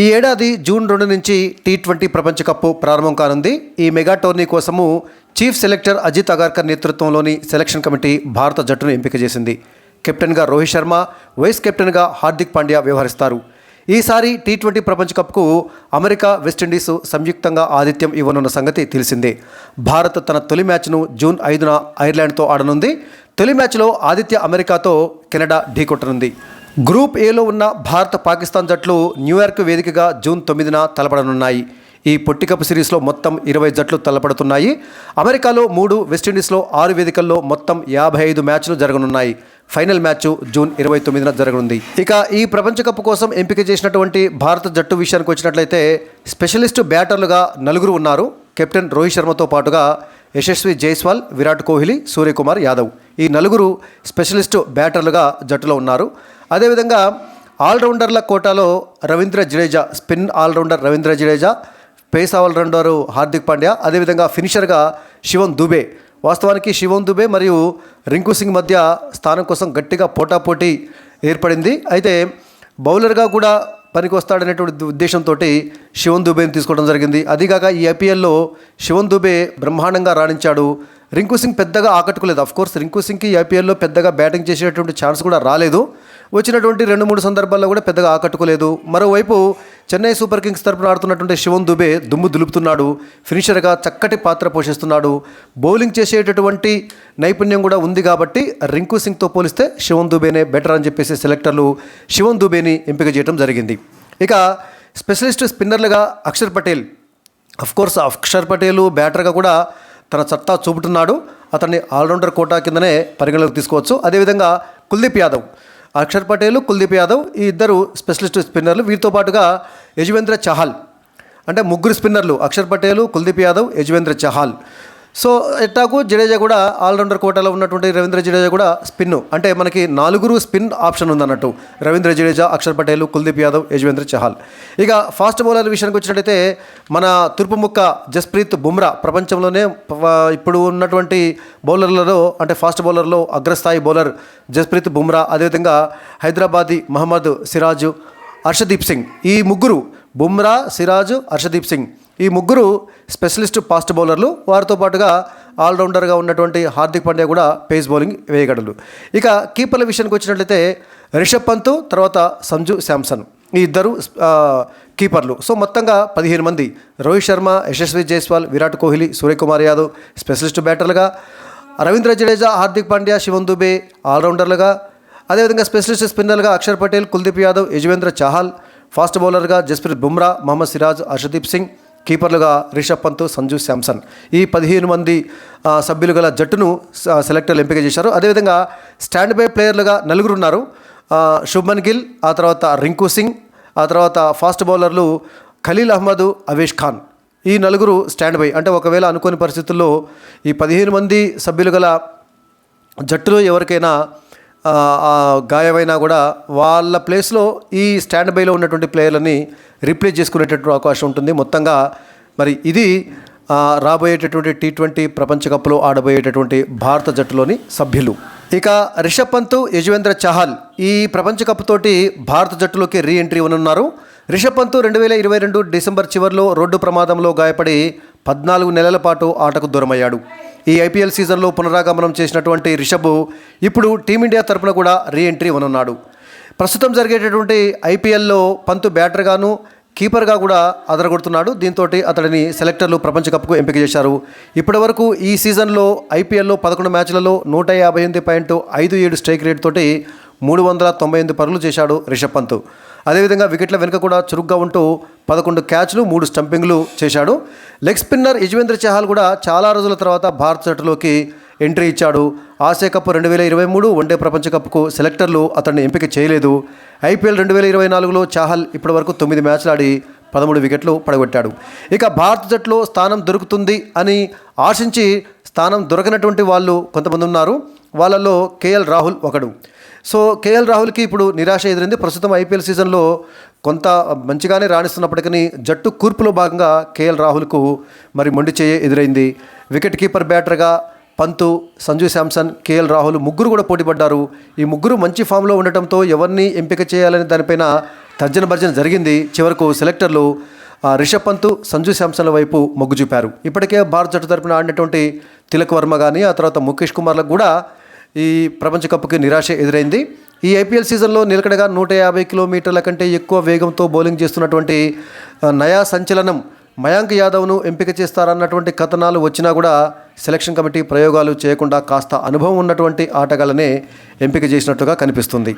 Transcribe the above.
ఈ ఏడాది జూన్ రెండు నుంచి టీ ట్వంటీ ప్రపంచ కప్ ప్రారంభం కానుంది. ఈ మెగా టోర్నీ కోసము చీఫ్ సెలెక్టర్ అజిత్ అగార్కర్ నేతృత్వంలోని సెలక్షన్ కమిటీ భారత జట్టును ఎంపిక చేసింది. కెప్టెన్గా రోహిత్ శర్మ వైస్ కెప్టెన్గా హార్దిక్ పాండ్యా వ్యవహరిస్తారు. ఈసారి టీ ట్వంటీ ప్రపంచ కప్కు అమెరికా వెస్టిండీస్ సంయుక్తంగా ఆతిథ్యం ఇవ్వనున్న సంగతి తెలిసిందే. భారత్ తన తొలి మ్యాచ్ను జూన్ ఐదున ఐర్లాండ్తో ఆడనుంది. తొలి మ్యాచ్లో ఆదిత్య అమెరికాతో కెనడా ఢీకొట్టనుంది. గ్రూప్ ఏలో ఉన్న భారత పాకిస్తాన్ జట్లు న్యూయార్క్ వేదికగా జూన్ తొమ్మిదిన తలపడనున్నాయి. ఈ పొట్టికప్ సిరీస్లో మొత్తం ఇరవై జట్లు తలపడుతున్నాయి. అమెరికాలో మూడు వెస్టిండీస్లో ఆరు వేదికల్లో మొత్తం యాభై ఐదు మ్యాచ్లు జరగనున్నాయి. ఫైనల్ మ్యాచ్ జూన్ ఇరవై తొమ్మిదిన జరగనుంది. ఇక ఈ ప్రపంచ కప్ కోసం ఎంపిక చేసినటువంటి భారత జట్టు విషయానికి వచ్చినట్లయితే స్పెషలిస్ట్ బ్యాటర్లుగా నలుగురు ఉన్నారు. కెప్టెన్ రోహిత్ శర్మతో పాటుగా యశస్వి జైస్వాల్ విరాట్ కోహ్లీ సూర్యకుమార్ యాదవ్. ఈ నలుగురు స్పెషలిస్ట్ బ్యాటర్లుగా జట్టులో ఉన్నారు. అదేవిధంగా ఆల్రౌండర్ల కోటాలో Ravindra Jadeja spin allrounder Ravindra Jadeja pace allrounder Hardik Pandya అదేవిధంగా ఫినిషర్గా శివన్ దుబే. వాస్తవానికి శివన్ దుబే మరియు రింకు సింగ్ మధ్య స్థానం కోసం గట్టిగా పోటాపోటీ ఏర్పడింది. అయితే బౌలర్గా కూడా పనికి వస్తాడనేటువంటి ఉద్దేశంతో శివన్ దుబేని తీసుకోవడం జరిగింది. అదిగాక ఈ ఐపీఎల్లో శివన్ దుబే బ్రహ్మాండంగా రాణించాడు రింకు సింగ్ పెద్దగా ఆకట్టుకోలేదు. అఫ్ కోర్స్ రింకు సింగ్కి ఐపీఎల్లో పెద్దగా బ్యాటింగ్ చేసేటువంటి ఛాన్స్ కూడా రాలేదు. వచ్చినటువంటి రెండు మూడు సందర్భాల్లో కూడా పెద్దగా ఆకట్టుకోలేదు. మరోవైపు చెన్నై సూపర్ కింగ్స్ తరపున ఆడుతున్నటువంటి శివన్ దుబే దుమ్ము దులుపుతున్నాడు. ఫినిషర్గా చక్కటి పాత్ర పోషిస్తున్నాడు. బౌలింగ్ చేసేటటువంటి నైపుణ్యం కూడా ఉంది కాబట్టి రింకు సింగ్తో పోలిస్తే శివన్ దుబేనే బెటర్ అని చెప్పేసి సెలెక్టర్లు శివన్ దుబేని ఎంపిక చేయడం జరిగింది. ఇక స్పెషలిస్ట్ స్పిన్నర్లుగా అక్షర్ పటేల్. అఫ్కోర్స్ అక్షర్ పటేల్ బ్యాటర్గా కూడా తన సత్తా చూపుతున్నాడు. అతన్ని ఆల్రౌండర్ కోటా కిందనే పరిగణలోకి తీసుకోవచ్చు. అదేవిధంగా కుల్దీప్ యాదవ్ అక్షర్ పటేల్ కుల్దీప్ యాదవ్ ఈ ఇద్దరు స్పెషలిస్ట్ స్పిన్నర్లు. వీరితో పాటుగా యజువేంద్ర చహల్ అంటే ముగ్గురు స్పిన్నర్లు అక్షర్ పటేల్ కుల్దీప్ యాదవ్ యజువేంద్ర చహాల్. సో ఎట్టాకు జడేజా కూడా ఆల్రౌండర్ కోటాలో ఉన్నటువంటి రవీంద్ర జడేజా కూడా స్పిన్. అంటే మనకి నాలుగురు స్పిన్ ఆప్షన్ ఉందన్నట్టు. రవీంద్ర జడేజా అక్షర్ పటేల్ కుల్దీప్ యాదవ్ యజ్వేంద్ర చహాల్. ఇక ఫాస్ట్ బౌలర్ విషయానికి వచ్చినట్టయితే మన తూర్పు ముక్క జస్ప్రీత్ బుమ్రా ప్రపంచంలోనే ఇప్పుడు ఉన్నటువంటి బౌలర్లలో అంటే ఫాస్ట్ బౌలర్లో అగ్రస్థాయి బౌలర్ జస్ప్రీత్ బుమ్రా అదేవిధంగా హైదరాబాదీ మహమ్మద్ సిరాజు హర్షదీప్ సింగ్. ఈ ముగ్గురు బుమ్రా సిరాజ్ హర్షదీప్ సింగ్. ఈ ముగ్గురు స్పెషలిస్ట్ ఫాస్ట్ బౌలర్లు. వారితో పాటుగా ఆల్రౌండర్గా ఉన్నటువంటి హార్దిక్ పాండ్యా కూడా పేస్ బౌలింగ్ వేయగలరు ఇక కీపర్ల విషయానికి వచ్చినట్లయితే రిషబ్ పంత్ తర్వాత సంజు శాంసన్. ఈ ఇద్దరు కీపర్లు. సో మొత్తంగా పదిహేను మంది. రోహిత్ శర్మ యశస్వి జైస్వాల్ విరాట్ కోహ్లీ సూర్యకుమార్ యాదవ్ స్పెషలిస్ట్ బ్యాటర్లుగా. రవీంద్ర జడేజా హార్దిక్ పాండ్యా శివన్ దుబే ఆల్రౌండర్లుగా. అదేవిధంగా స్పెషలిస్ట్ స్పిన్నర్గా అక్షర్ పటేల్ కుల్దీప్ యాదవ్ యజువేంద్ర చహాల్ ఫాస్ట్ బౌలర్గా జస్ప్రీత్ బుమ్రా మహమ్మద్ సిరాజ్ అర్షదీప్ సింగ్. కీపర్లుగా రిషబ్ పంత్ సంజు శాంసన్. ఈ పదిహేను మంది సభ్యులు గల జట్టును సెలెక్టర్లు ఎంపిక చేశారు. అదేవిధంగా స్టాండ్ బై ప్లేయర్లుగా నలుగురు ఉన్నారు. శుభ్మన్ గిల్ ఆ తర్వాత రింకు సింగ్ ఆ తర్వాత ఫాస్ట్ బౌలర్లు ఖలీల్ అహ్మద్ అవేష్ ఖాన్. ఈ నలుగురు స్టాండ్ బై అంటే ఒకవేళ అనుకోని పరిస్థితుల్లో ఈ పదిహేను మంది సభ్యులు గల జట్టులో ఎవరికైనా గాయమైనా కూడా వాళ్ళ ప్లేస్లో ఈ స్టాండ్ బైలో ఉన్నటువంటి ప్లేయర్లని రీప్లేస్ చేసుకునేటటువంటి అవకాశం ఉంటుంది. మొత్తంగా మరి ఇది రాబోయేటటువంటి టీ ట్వంటీ ప్రపంచ కప్లో ఆడబోయేటటువంటి భారత జట్టులోని సభ్యులు. ఇక రిషబ్ పంత్ యజువేంద్ర చహల్ ఈ ప్రపంచ కప్ తోటి భారత జట్టులోకి రీ ఎంట్రీ ఇవ్వనున్నారు. రిషబ్ పంత్ రెండు వేల ఇరవై రెండు డిసెంబర్ చివరిలో రోడ్డు ప్రమాదంలో గాయపడి పద్నాలుగు నెలల పాటు ఆటకు దూరమయ్యాడు. ఈ ఐపీఎల్ సీజన్లో పునరాగమనం చేసినటువంటి రిషబ్ ఇప్పుడు టీమిండియా తరపున కూడా రీ ఎంట్రీ ఉన్నాడు ప్రస్తుతం జరిగేటటువంటి ఐపీఎల్లో పంతు బ్యాటర్గాను కీపర్గా కూడా అదరగొడుతున్నాడు. దీంతో అతడిని సెలెక్టర్లు ప్రపంచ కప్కు ఎంపిక చేశారు. ఇప్పటివరకు ఈ సీజన్లో ఐపీఎల్లో పదకొండు మ్యాచ్లలో నూట యాభై ఎనిమిది పాయింట్ ఐదు ఏడు స్ట్రైక్ రేట్ తోటి మూడు వందల తొంభై ఎనిమిది పరుగులు చేశాడు రిషబ్ పంత్. అదేవిధంగా వికెట్ల వెనుక కూడా చురుగ్గా ఉంటూ పదకొండు క్యాచ్లు మూడు స్టంపింగ్లు చేశాడు. లెగ్ స్పిన్నర్ యజ్వేంద్ర చహాల్ కూడా చాలా రోజుల తర్వాత భారత జట్టులోకి ఎంట్రీ ఇచ్చాడు. ఆసియా కప్ రెండు వేల ఇరవై మూడు వన్డే ప్రపంచ కప్కు సెలెక్టర్లు అతన్ని ఎంపిక చేయలేదు. ఐపీఎల్ రెండు వేల ఇరవై నాలుగులో చాహల్ ఇప్పటి వరకు తొమ్మిది మ్యాచ్లు ఆడి పదమూడు వికెట్లు పడగొట్టాడు. ఇక భారత జట్టులో స్థానం దొరుకుతుంది అని ఆశించి స్థానం దొరకనటువంటి వాళ్ళు కొంతమంది ఉన్నారు. వాళ్ళల్లో కేఎల్ రాహుల్ ఒకడు. సో కేఎల్ రాహుల్కి ఇప్పుడు నిరాశ ఎదిరింది. ప్రస్తుతం ఐపీఎల్ సీజన్లో కొంత మంచిగానే రాణిస్తున్నప్పటికీ జట్టు కూర్పులో భాగంగా కేఎల్ రాహుల్కు మరి మొండి చేయ ఎదురైంది. వికెట్ కీపర్ బ్యాటర్గా పంతు సంజు శాంసన్ కేఎల్ రాహుల్ ముగ్గురు కూడా పోటీపడ్డారు. ఈ ముగ్గురు మంచి ఫామ్లో ఉండటంతో ఎవరిని ఎంపిక చేయాలనే దానిపైన తర్జన భర్జన జరిగింది. చివరకు సెలెక్టర్లు రిషబ్ పంత్ సంజు శాంసన్ల వైపు మొగ్గు చూపారు. ఇప్పటికే భారత జట్టు తరపున ఆడినటువంటి తిలక్ వర్మ కానీ ఆ తర్వాత ముఖేష్ కుమార్లకు కూడా ఈ ప్రపంచ కప్కి నిరాశ ఎదురైంది. ఈ ఐపీఎల్ సీజన్లో నిలకడగా నూట యాభై కిలోమీటర్ల కంటే ఎక్కువ వేగంతో బౌలింగ్ చేస్తున్నటువంటి నయా సంచలనం మయాంక్ యాదవ్ను ఎంపిక చేస్తారన్నటువంటి కథనాలు వచ్చినా కూడా సెలక్షన్ కమిటీ ప్రయోగాలు చేయకుండా కాస్త అనుభవం ఉన్నటువంటి ఆటగాళ్ళనే ఎంపిక చేసినట్టుగా కనిపిస్తుంది.